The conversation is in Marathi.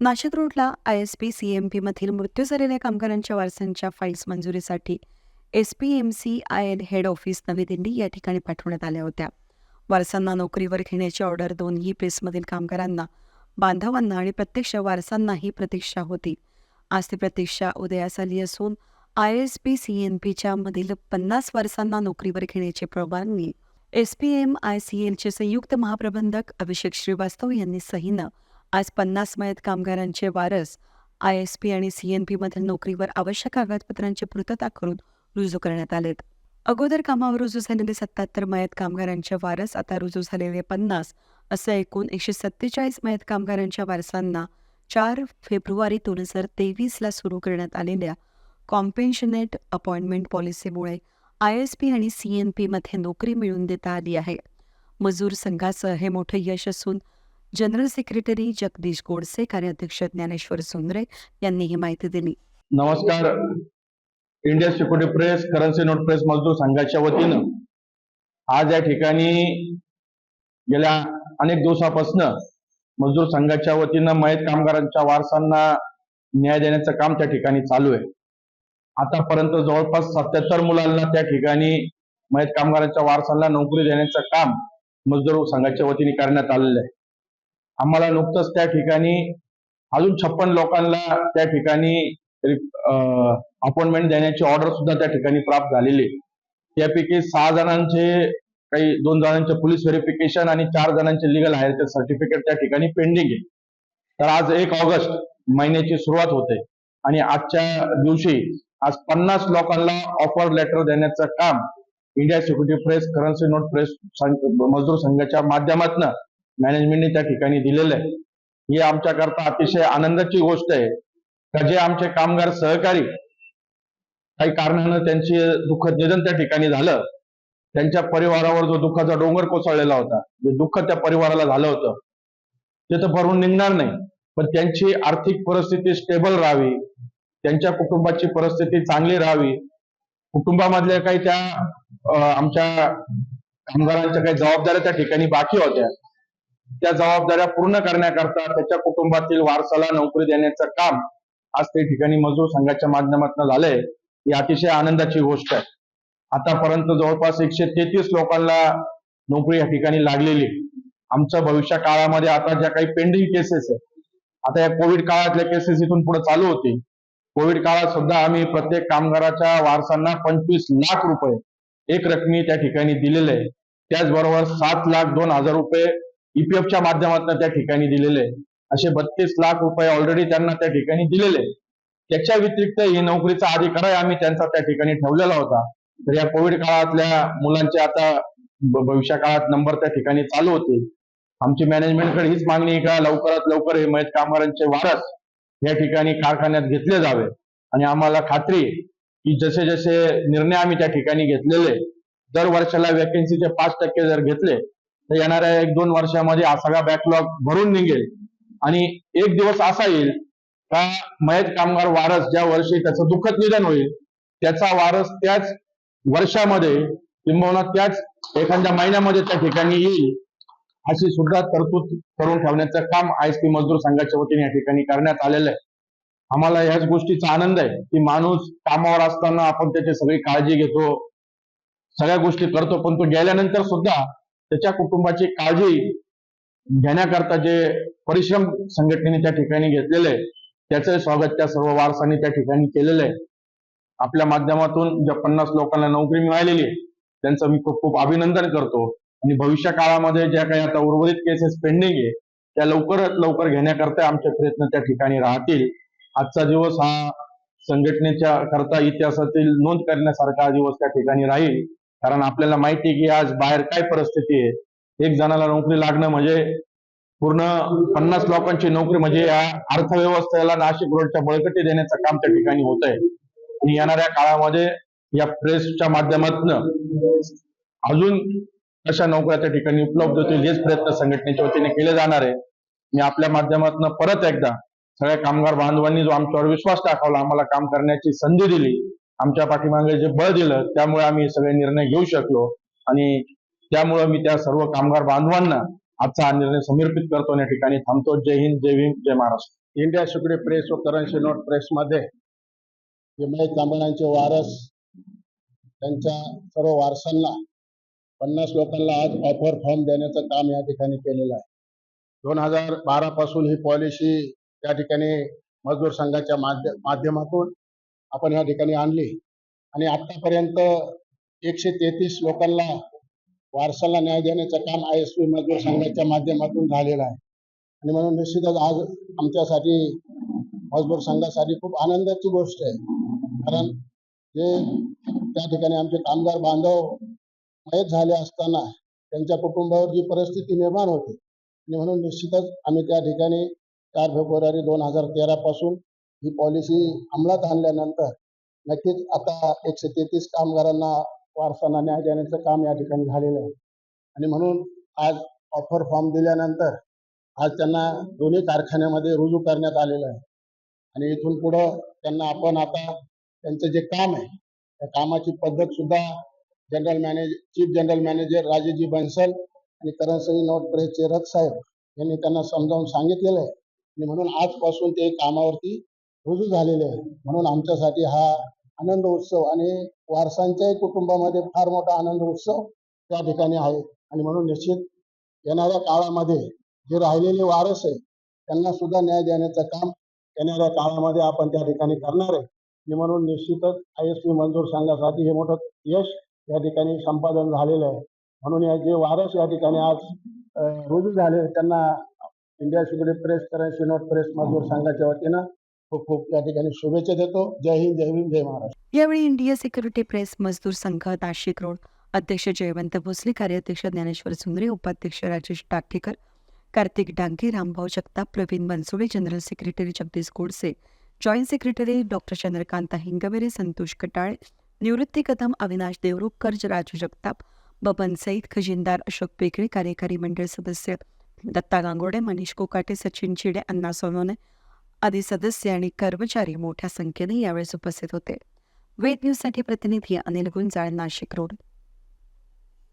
नाशिक रोडला I S P C M पीमधील मृत्यू झालेल्या कामगारांच्या वारसांच्या फाईल्स मंजुरीसाठी S P M C I L head office नवी दिल्ली या ठिकाणी पाठवण्यात आल्या होत्या. वारसांना नोकरीवर घेण्याची ऑर्डर दोन्ही प्रेसमधील कामगारांना बांधवांना आणि प्रत्यक्ष वारसांनाही प्रतीक्षा होती. आज ती प्रतीक्षा उदयास आली असून I S P C N पीच्या मधील पन्नास वारसांना नोकरीवर घेण्याची परवानगी S P M I C एलचे संयुक्त महाप्रबंधक अभिषेक श्रीवास्तव यांनी सहीनं आज पन्नास मयत कामगारांचे वारस आय एस पी आणि सी एन पीमधील नोकरीवर आवश्यक कागदपत्रांची पूर्तता करून रुजू करण्यात आलेत. अगोदर कामावर रुजू झालेले सत्याहत्तर मयत कामगारांचे वारस आता रुजू झालेले पन्नास असं एकूण एकशे सत्तेचाळीस मयत कामगारांच्या वारसांना चार फेब्रुवारी दोन हजार तेवीसला सुरू करण्यात आलेल्या कॉम्पेन्शनेट अपॉइंटमेंट पॉलिसीमुळे आय एस पी आणि सी एन पीमध्ये नोकरी मिळवून देता आली आहे. मजूर संघाचं हे मोठं यश असून जनरल सेक्रेटरी जगदीश गोडसे कार्याध्यक्ष ज्ञानेश्वर सुंदरे यांनी ही माहिती दिली. नमस्कार. India security press currency note press मजदूर संघाच्या वतीनं आज या ठिकाणी गेल्या अनेक दिवसापासून मजदूर संघाच्या वतीनं मयत कामगारांच्या वारसांना न्याय देण्याचं काम त्या ठिकाणी चालू आहे. आतापर्यंत जवळपास सत्याहत्तर मुलांना त्या ठिकाणी मयत कामगारांच्या वारसांना नोकरी देण्याचं काम मजदूर संघाच्या वतीने करण्यात आलेलं आहे. आम्हाला नुकतंच त्या ठिकाणी अजून छप्पन लोकांना त्या ठिकाणी अपॉइंटमेंट देण्याची ऑर्डर सुद्धा त्या ठिकाणी प्राप्त झालेली आहे. त्यापैकी सहा जणांचे काही दोन जणांचे पोलीस व्हेरिफिकेशन आणि चार जणांचे लिगल हायरचे सर्टिफिकेट त्या ठिकाणी पेंडिंग आहे तर आज एक ऑगस्ट महिन्याची सुरुवात होते आणि आजच्या दिवशी आज पन्नास लोकांना ऑफर लेटर देण्याचं काम India security press currency note press मजदूर संघाच्या माध्यमातून मॅनेजमेंटने त्या ठिकाणी दिलेलं आहे. ही आमच्याकरता अतिशय आनंदाची गोष्ट आहे. का जे आमचे कामगार सहकारी काही कारणानं त्यांचे दुःखद निधन त्या ठिकाणी झालं. त्यांच्या परिवारावर जो दुःखाचा डोंगर कोसळलेला होता जे दुःख त्या परिवाराला झालं होतं ते तर भरून निघणार नाही. पण त्यांची आर्थिक परिस्थिती स्टेबल राहावी त्यांच्या कुटुंबाची परिस्थिती चांगली राहावी. कुटुंबामधल्या काही त्या आमच्या कामगारांच्या काही जबाबदाऱ्या त्या ठिकाणी बाकी होत्या. त्या जबाबदाऱ्या पूर्ण करण्याकरता त्याच्या कुटुंबातील वारसाला नोकरी देण्याचं काम आज त्या ठिकाणी मजूर संघाच्या माध्यमातून झालंय. ही अतिशय आनंदाची गोष्ट आहे. आतापर्यंत जवळपास एकशे तेहतीस लोकांना नोकरी या ठिकाणी लागलेली. आहे. आमचं भविष्य काळामध्ये आता ज्या काही पेंडिंग केसेस आहेत आता या कोविड काळातल्या केसेस इथून पुढे चालू होती कोविड काळात सुद्धा आम्ही प्रत्येक कामगाराच्या वारसांना पंचवीस लाख रुपये एक रकमी त्या ठिकाणी दिलेले आहे. त्याचबरोबर सात लाख दोन हजार रुपये ईपीएफच्या माध्यमातून त्या ठिकाणी दिलेले असे बत्तीस लाख रुपये ऑलरेडी त्यांना त्या ठिकाणी दिलेले त्याच्या व्यतिरिक्त ही नोकरीचा अधिकार आम्ही त्यांचा त्या ठिकाणी ठेवलेला होता. तर या कोविड काळातल्या मुलांचे आता भविष्या काळात नंबर त्या ठिकाणी चालू होते आमची मॅनेजमेंटकडे हीच मागणी का लवकरात लवकर हे मयत कामगारांचे वारस या ठिकाणी कारखान्यात घेतले जावे. आणि आम्हाला खात्री की जसे जसे निर्णय आम्ही त्या ठिकाणी घेतलेले दर वर्षाला वॅकन्सीचे पाच टक्के जर घेतले तर येणाऱ्या एक दोन वर्षामध्ये हा सगळा बॅकलॉग भरून निघेल. आणि एक दिवस असा येईल का मयत कामगार वारस ज्या वर्षी त्याचं दुःखद निधन होईल त्याचा वारस त्याच वर्षामध्ये किंबहुना त्याच एखाद्या महिन्यामध्ये त्या ठिकाणी येईल अशी सुद्धा तरतूद करून ठेवण्याचं काम आयएसपी मजदूर संघाच्या वतीने या ठिकाणी करण्यात आलेलं आहे. आम्हाला ह्याच गोष्टीचा आनंद आहे की माणूस कामावर असताना आपण त्याची सगळी काळजी घेतो सगळ्या गोष्टी करतो पण तो गेल्यानंतर सुद्धा त्याच्या कुटुंबाची काळजी घेण्याकरता जे परिश्रम संघटनेने त्या ठिकाणी घेतलेले त्याचं स्वागत त्या सर्व वारसांनी त्या ठिकाणी केलेलं आहे. आपल्या माध्यमातून ज्या पन्नास लोकांना नोकरी मिळालेली आहे त्यांचं मी खूप खूप अभिनंदन करतो. आणि भविष्य काळामध्ये ज्या काही आता उर्वरित केसेस पेंडिंग आहे त्या लवकरात लवकर घेण्याकरता आमचे प्रयत्न त्या ठिकाणी राहतील. आजचा दिवस हा संघटनेच्या करता इतिहासातील नोंद करण्यासारखा दिवस त्या ठिकाणी राहील. कारण आपल्याला माहिती आहे की आज बाहेर काय परिस्थिती आहे? एक जणाला नोकरी लागणं म्हणजे पूर्ण पन्नास लोकांची नोकरी म्हणजे या अर्थव्यवस्थेला नाशिक रोडच्या बळकटी देण्याचं काम त्या ठिकाणी होत आहे आणि येणाऱ्या काळामध्ये या प्रेसच्या माध्यमातून अजून अशा नोकऱ्या त्या ठिकाणी उपलब्ध होतील हेच प्रयत्न संघटनेच्या वतीने केले जाणार आहे. मी आपल्या माध्यमातून परत एकदा सगळ्या कामगार बांधवांनी जो आमच्यावर विश्वास दाखवला आम्हाला काम करण्याची संधी दिली आमच्या पाठीमागे जे बळ दिलं त्यामुळे आम्ही सगळे निर्णय घेऊ शकलो. आणि त्यामुळे मी त्या सर्व कामगार बांधवांना आजचा हा निर्णय समर्पित करतो या ठिकाणी थांबतो. जय हिंद जय भीम जय महाराष्ट्र. इंडिया सुगडी प्रेस व करन्सी नोट प्रेसमध्ये विमय मयत कांबळांचे वारस त्यांच्या सर्व वारसांना पन्नास लोकांना आज ऑफर फॉर्म देण्याचं काम या ठिकाणी केलेलं आहे. दोन हजार बारा पासून ही पॉलिसी त्या ठिकाणी मजदूर संघाच्या माध्यमातून आपण या ठिकाणी आणली. आणि आतापर्यंत एकशे तेहतीस लोकांना वारसाला न्याय देण्याचं काम आय एस पी मजदूर संघाच्या माध्यमातून झालेलं आहे. आणि म्हणून निश्चितच आज आमच्यासाठी मजदूर संघासाठी खूप आनंदाची गोष्ट आहे. कारण जे त्या ठिकाणी आमचे कामगार बांधव मयत झाले असताना त्यांच्या कुटुंबावर जी परिस्थिती निर्माण होते आणि म्हणून निश्चितच आम्ही त्या ठिकाणी चार फेब्रुवारी दोन हजार तेरा पासून ही पॉलिसी अंमलात आणल्यानंतर नक्कीच आता एकशे तेहतीस कामगारांना वारसांना न्याय देण्याचं काम या ठिकाणी झालेलं आहे. आणि म्हणून आज ऑफर फॉर्म दिल्यानंतर आज त्यांना दोन्ही कारखान्यामध्ये रुजू करण्यात आलेलं आहे. आणि इथून पुढं त्यांना आपण आता त्यांचं जे काम आहे त्या कामाची पद्धत सुद्धा general manage chief general manager राजेजी Bansal आणि करन्सी नोट प्रेसचे रथ साहेब यांनी त्यांना समजावून सांगितलेलं आहे. आणि म्हणून आजपासून ते कामावरती रुजू झालेले आहे म्हणून आमच्यासाठी हा आनंद उत्सव आणि वारसांच्याही कुटुंबामध्ये फार मोठा आनंद उत्सव त्या ठिकाणी आहे. आणि म्हणून निश्चित येणाऱ्या काळामध्ये जे राहिलेले वारस आहे त्यांना सुद्धा न्याय देण्याचं काम येणाऱ्या काळामध्ये आपण त्या ठिकाणी करणार आहे. आणि म्हणून निश्चितच आय एस पी मंजूर संघासाठी हे मोठं यश या ठिकाणी संपादन झालेलं आहे. म्हणून या जे वारस या ठिकाणी आज रुजू झाले त्यांना इंडिया सिक्युरिटी प्रेस करायची नोट प्रेस मजदूर संघाच्या वतीनं खूप खूप या ठिकाणी शुभेच्छा देतो. जय हिंद, जय भीम, जय महाराष्ट्र. यावेळी इंडिया सिक्युरिटी प्रेस मजदूर संघ नाशिक रोड, अध्यक्ष जयवंत भोसले, कार्याध्यक्ष ज्ञानेश्वर सुंदरे, उपाध्यक्ष Rajesh Takekar, Kartik Dange, Rambhau Jagtap, Pravin Bansode, general secretary Jagdish Godse joint secretary doctor Chandrakant Hingwere, Santosh Katale, Nivrutti Kadam Avinash Devrukhkar, Raju Jagtap, Baban Sayed, खजिनदार Ashok Pekale, कार्यकारी मंडळ सदस्य दत्ता गांगोडे मनीष कोकाटे, सचिन चिडे, अण्णा सोनवणे आदी सदस्य आणि कर्मचारी मोठ्या संख्येने यावेळेस उपस्थित होते. वेद न्यूजसाठी प्रतिनिधी अनिल गुंजाळ नाशिक रोड.